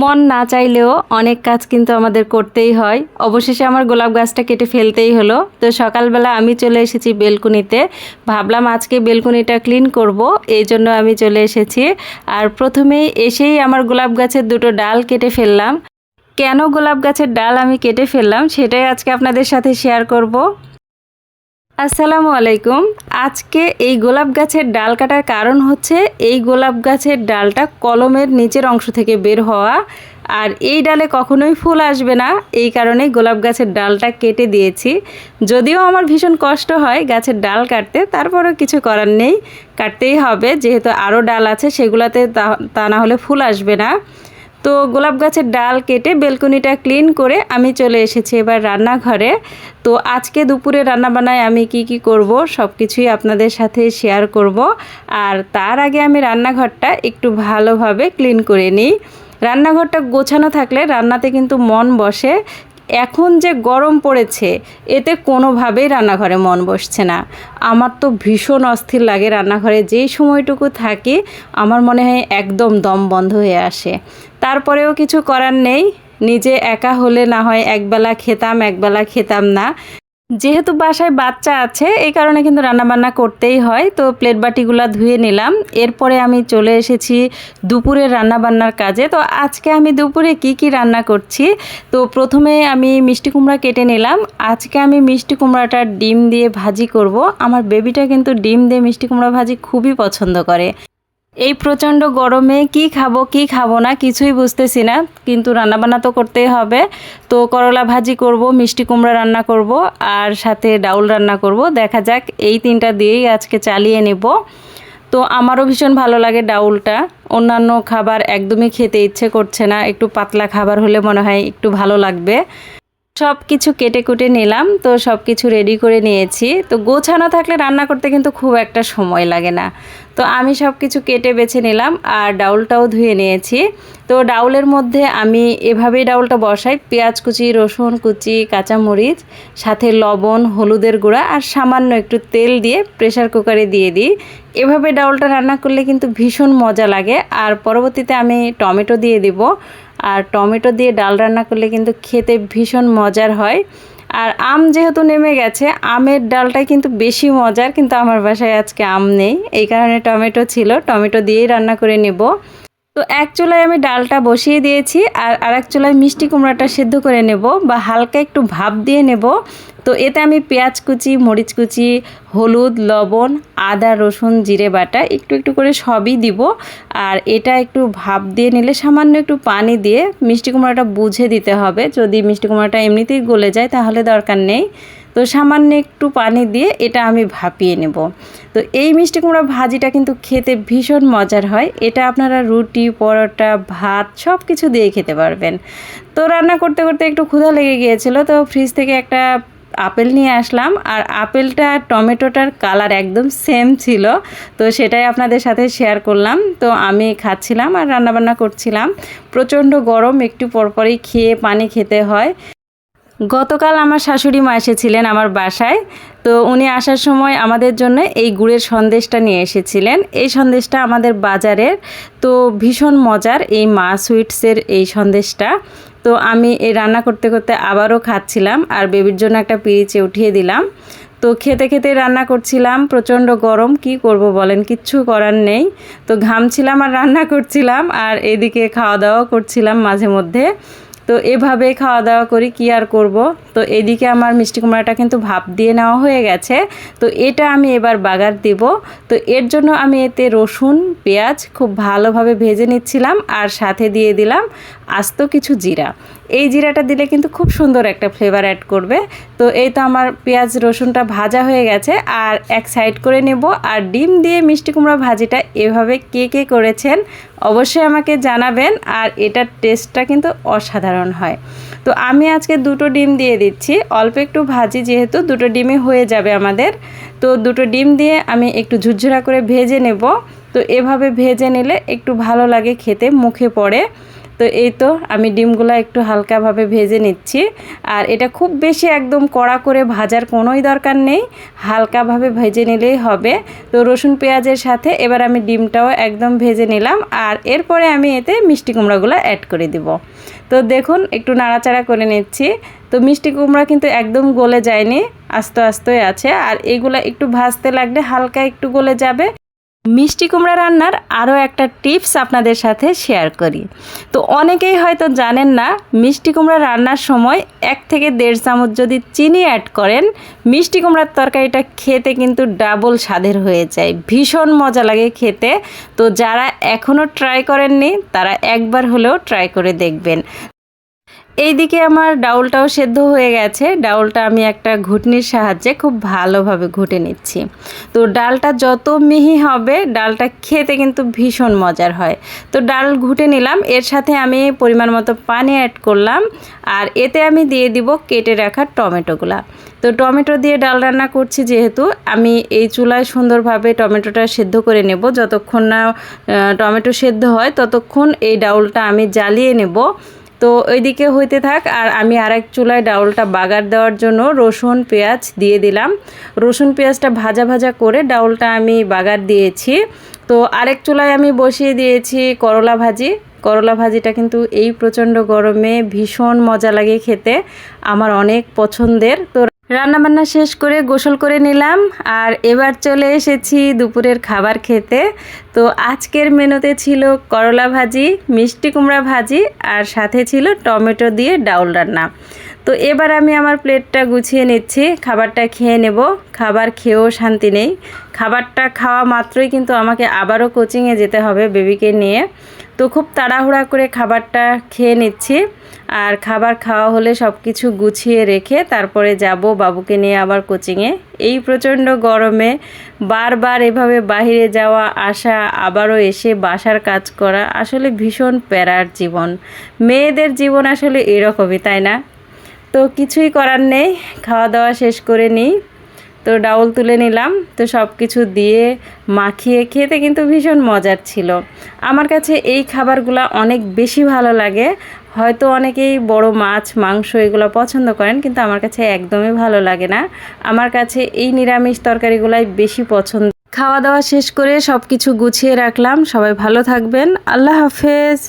মন না চাইলেও অনেক কাজ কিন্তু আমাদের করতেই হয়। অবশেষে আমার গোলাপ গাছটা কেটে ফেলতেই হলো। তো সকালবেলা আমি চলে এসেছি বেলকুনিতে। ভাবলাম আজকে বেলকুনিটা ক্লিন করব, এই জন্য আমি চলে এসেছি। আর প্রথমেই এসেই আমার গোলাপ গাছের দুটো ডাল কেটে ফেললাম। কেন গোলাপ গাছের ডাল আমি কেটে ফেললাম, সেটাই আজকে আপনাদের সাথে শেয়ার করব। আসসালামু আলাইকুম। আজকে এই গোলাপ গাছের ডাল কাটার কারণ হচ্ছে এই গোলাপ গাছের ডালটা কলমের নিচের অংশ থেকে বের হওয়া আর এই ডালে কখনোই ফুল আসবে না। এই কারণেই গোলাপ গাছের ডালটা কেটে দিয়েছি। যদিও আমার ভীষণ কষ্ট হয় গাছের ডাল কাটতে, তারপরেও কিছু করার নেই। কাটতেই হবে, যেহেতু আরও ডাল আছে, সেগুলোতে তা- তা না হলে ফুল আসবে না। তো গোলাপ গাছের ডাল কেটে বেলকনিটা ক্লিন করে আমি চলে এসেছি এবার রান্নাঘরে। তো আজকে দুপুরে রান্না বানায় আমি কি কি করব সব কিছুই আপনাদের সাথে শেয়ার করব। আর তার আগে আমি রান্নাঘরটা একটু ভালোভাবে ক্লিন করে নিই। রান্নাঘরটা গোছানো থাকলে রান্নাতে কিন্তু মন বসে। এখন যে গরম পড়েছে, এতে কোনোভাবেই রান্নাঘরে মন বসছে না। আমার তো ভীষণ অস্থির লাগে রান্নাঘরে যেই সময়টুকু থাকি, আমার মনে হয় একদম দম বন্ধ হয়ে আসে। তারপরেও কিছু করার নেই, নিজে একা হলে না হয় একবেলা খেতাম একবেলা খেতাম না। যেহেতু বাসায় বাচ্চা আছে, এই কারণে কিন্তু রান্নাবান্না করতেই হয়। তো প্লেট বাটিগুলো ধুয়ে নিলাম। এরপরে আমি চলে এসেছি দুপুরের রান্নাবান্নার কাজে। তো আজকে আমি দুপুরে কি কি রান্না করছি? তো প্রথমে আমি মিষ্টি কুমড়া কেটে নিলাম। আজকে আমি মিষ্টি কুমড়াটা ডিম দিয়ে ভাজি করব। আমার বেবিটা কিন্তু ডিম দিয়ে মিষ্টি কুমড়া ভাজি খুবই পছন্দ করে। এই প্রচণ্ড গরমে কি খাব কি খাব না কিছুই বুঝতেছি না, কিন্তু রান্নাবান্না তো করতেই হবে। তো করলা ভাজি করব, মিষ্টি কুমড়া রান্না করব, আর সাথে ডাউল রান্না করব। দেখা যাক, এই তিনটা দিয়েই আজকে চালিয়ে নেব। তো আমারও ভীষণ ভালো লাগে ডাউলটা। অন্যান্য খাবার একদমই খেতে ইচ্ছে করছে না, একটু পাতলা খাবার হলে মনে হয় একটু ভালো লাগবে। সব কিছু কেটে কুটে নিলাম, তো সব কিছু রেডি করে নিয়েছি। তো গোছানো থাকলে রান্না করতে কিন্তু খুব একটা সময় লাগে না। তো আমি সব কিছু কেটে বেছে নিলাম আর ডাউলটাও ধুয়ে নিয়েছি। তো ডাউলের মধ্যে আমি এভাবেই ডাউলটা বসাই, পেঁয়াজ কুচি, রসুন কুচি, কাঁচামরিচ, সাথে লবণ, হলুদের গুঁড়া আর সামান্য একটু তেল দিয়ে প্রেসার কুকারে দিয়ে দিই। এভাবে ডাউলটা রান্না করলে কিন্তু ভীষণ মজা লাগে। আর পরবর্তীতে আমি টমেটো দিয়ে দিব। আর টমেটো দিয়ে ডাল রান্না করলে কিন্তু খেতে ভীষণ মজার হয়। আর আম যেহেতু নেমে গেছে, আমের ডালটাই কিন্তু বেশি মজার, কিন্তু আমার বাসায় আজকে আম নেই। এই কারণে টমেটো ছিল, টমেটো দিয়েই রান্না করে নেব। তো এক চুলায় আমি ডালটা বসিয়ে দিয়েছি, আর আরেক চুলায় মিষ্টি কুমড়াটা সেদ্ধ করে নেব, বা হালকা একটু ভাপ দিয়ে নেব। তো এতে আমি পেঁয়াজ কুচি, মরিচ কুচি, হলুদ, লবণ, আদা, রসুন, জিরে, বাটা একটু একটু করে সবই দিব। আর এটা একটু ভাপ দিয়ে নিলে সামান্য একটু পানি দিয়ে মিষ্টি কুমড়াটা বুঝে দিতে হবে। যদি মিষ্টি কুমড়াটা এমনিতেই গলে যায় তাহলে দরকার নেই। তো সামান্য একটু পানি দিয়ে এটা আমি ভাপিয়ে নেব। তো এই মিষ্টি কুমড়া ভাজিটা কিন্তু খেতে ভীষণ মজার হয়। এটা আপনারা রুটি, পরোটা, ভাত সব কিছু দিয়ে খেতে পারবেন। তো রান্না করতে করতে একটু ক্ষুধা লেগে গিয়েছিল। তো ফ্রিজ থেকে একটা আপেল নিয়ে আসলাম আর আপেলটা আর টমেটোটার কালার একদম সেম ছিল। তো সেটাই আপনাদের সাথে শেয়ার করলাম। তো আমি খাচ্ছিলাম আর রান্নাবান্না করছিলাম। প্রচণ্ড গরম, একটু পরপরই খেয়ে পানি খেতে হয়। গতকাল আমার শাশুড়ি মা এসেছিলেন আমার বাসায়। তো উনি আসার সময় আমাদের জন্য এই গুড়ের সন্দেশটা নিয়ে এসেছিলেন। এই সন্দেশটা আমাদের বাজারের। তো ভীষণ মজার এই মা সুইটসের এই সন্দেশটা। তো আমি এই রান্না করতে করতে আবারও খাচ্ছিলাম আর বেবির জন্য একটা পিরিচে উঠিয়ে দিলাম। তো খেতে খেতে রান্না করছিলাম, প্রচণ্ড গরম, কি করব বলেন, কিচ্ছু করার নেই। তো ঘামছিলাম আর রান্না করছিলাম আর এদিকে খাওয়া দাওয়া করছিলাম মাঝে মধ্যে। তো এভাবে খাওয়া দাওয়া করি, কি আর করব? তো এদিকে আমার মিষ্টি কুমড়াটা কিন্তু ভাপ দিয়ে নেওয়া হয়ে গেছে। তো এটা আমি এবার বাগার দেব। তো এর জন্য আমি এতে রসুন, পেঁয়াজ খুব ভালোভাবে ভেজে নিচ্ছিলাম আর সাথে দিয়ে দিলাম আস্ত কিছু জিরা। এই জিরাটা দিলে কিন্তু খুব সুন্দর একটা ফ্লেভার অ্যাড করবে। তো এই তো আমার পেঁয়াজ, রসুনটা ভাজা হয়ে গেছে। আর এক সাইড করে নেব। আর ডিম দিয়ে মিষ্টি কুমড়া ভাজিটা এভাবে কে কে করেছেন অবশ্যই আমাকে জানাবেন। আর এটার টেস্টটা কিন্তু অসাধারণ হয়। তো আমি আজকে দুটো ডিম দিয়ে দিচ্ছি। অল্প একটু ভাজি যেহেতু দুটো ডিমে হয়ে যাবে আমাদের। তো দুটো ডিম দিয়ে আমি একটু ঝুরঝুরা করে ভেজে নেব। তো এভাবে ভেজে নিলে একটু ভালো লাগে খেতে, মুখে পড়ে। তো এই তো আমি ডিমগুলো একটু হালকাভাবে ভেজে নিচ্ছি। আর এটা খুব বেশি একদম কড়া করে ভাজার কোনোই দরকার নেই, হালকাভাবে ভেজে নিলেই হবে। তো রসুন পেঁয়াজের সাথে এবার আমি ডিমটাও একদম ভেজে নিলাম আর এরপরে আমি এতে মিষ্টি কুমড়াগুলো অ্যাড করে দিব। তো দেখুন, একটু নাড়াচাড়া করে নিচ্ছি। তো মিষ্টি কুমড়া কিন্তু একদম গলে যায়নি, আস্তে আস্তে আছে। আর এগুলো একটু ভাজতে লাগলে হালকা একটু গলে যাবে। মিষ্টি কুমড়া রান্নার আরও একটা টিপস আপনাদের সাথে শেয়ার করি। তো অনেকেই হয়তো জানেন না, মিষ্টি কুমড়া রান্নার সময় এক থেকে দেড় চামচ যদি চিনি অ্যাড করেন, মিষ্টি কুমড়ার তরকারিটা খেতে কিন্তু ডাবল স্বাদের হয়ে যায়। ভীষণ মজা লাগে খেতে। তো যারা এখনও ট্রাই করেননি, তারা একবার হলেও ট্রাই করে দেখবেন। এইদিকে আমার ডাউলটাও সেদ্ধ হয়ে গেছে। ডাউলটা আমি একটা ঘুটনির সাহায্যে খুব ভালোভাবে ঘুটে নিচ্ছি। তো ডালটা যত মিহি হবে, ডালটা খেতে কিন্তু ভীষণ মজার হয়। তো ডাল ঘুটে নিলাম, এর সাথে আমি পরিমাণ মতো পানি অ্যাড করলাম, আর এতে আমি দিয়ে দিব কেটে রাখা টমেটোগুলা। তো টমেটো দিয়ে ডাল রান্না করছি যেহেতু, আমি এই চুলায় সুন্দরভাবে টমেটোটা সেদ্ধ করে নেব। যতক্ষণ না টমেটো সেদ্ধ হয়, ততক্ষণ এই ডাউলটা আমি জ্বালিয়ে নেব। তো ওইদিকে হইতে থাক, আর আমি আর এক চুলায় ডাউলটা বাগার দেওয়ার জন্য রসুন, পেঁয়াজ দিয়ে দিলাম। রসুন, পেঁয়াজটা ভাজা ভাজা করে ডাউলটা আমি বাগার দিয়েছি। তো আরেক চুলায় আমি বসিয়ে দিয়েছি করলা ভাজি। করলা ভাজিটা কিন্তু এই প্রচণ্ড গরমে ভীষণ মজা লাগে খেতে, আমার অনেক পছন্দের। তো রান্নাবান্না শেষ করে গোসল করে নিলাম আর এবার চলে এসেছি দুপুরের খাবার খেতে। তো আজকের মেনুতে ছিল করলা ভাজি, মিষ্টি কুমড়া ভাজি আর সাথে ছিল টমেটো দিয়ে ডাউল রান্না। তো এবার আমি আমার প্লেটটা গুছিয়ে নিচ্ছি, খাবারটা খেয়ে নেব। খাবার খেয়েও শান্তি নেই। খাবারটা খাওয়া মাত্রই কিন্তু আমাকে আবারও কোচিংয়ে যেতে হবে বেবিকে নিয়ে। তো খুব তাড়াহুড়া করে খাবারটা খেয়ে নিচ্ছি। আর খাবার খাওয়া হলে সব কিছু গুছিয়ে রেখে তারপরে যাব বাবুকে নিয়ে আবার কোচিংয়ে। এই প্রচণ্ড গরমে বারবার এভাবে বাহিরে যাওয়া, আসা, আবারও এসে বাসার কাজ করা আসলে ভীষণ প্যারার জীবন। মেয়েদের জীবন আসলে এরকমই, তাই না? তো কিছুই করার নেই, খাওয়া দাওয়া শেষ করে নিই। তো ডাউল তুলে নিলাম, তো সব কিছু দিয়ে মাখিয়ে খেতে কিন্তু ভীষণ মজার ছিল। আমার কাছে এই খাবারগুলো অনেক বেশি ভালো লাগে। হয়তো অনেকেই বড় মাছ, মাংস এগুলো পছন্দ করেন, কিন্তু আমার কাছে একদমই ভালো লাগে না। আমার কাছে এই নিরামিষ তরকারিগুলাই বেশি পছন্দ। খাওয়া দাওয়া শেষ করে সব কিছু গুছিয়ে রাখলাম। সবাই ভালো থাকবেন। আল্লাহ হাফেজ।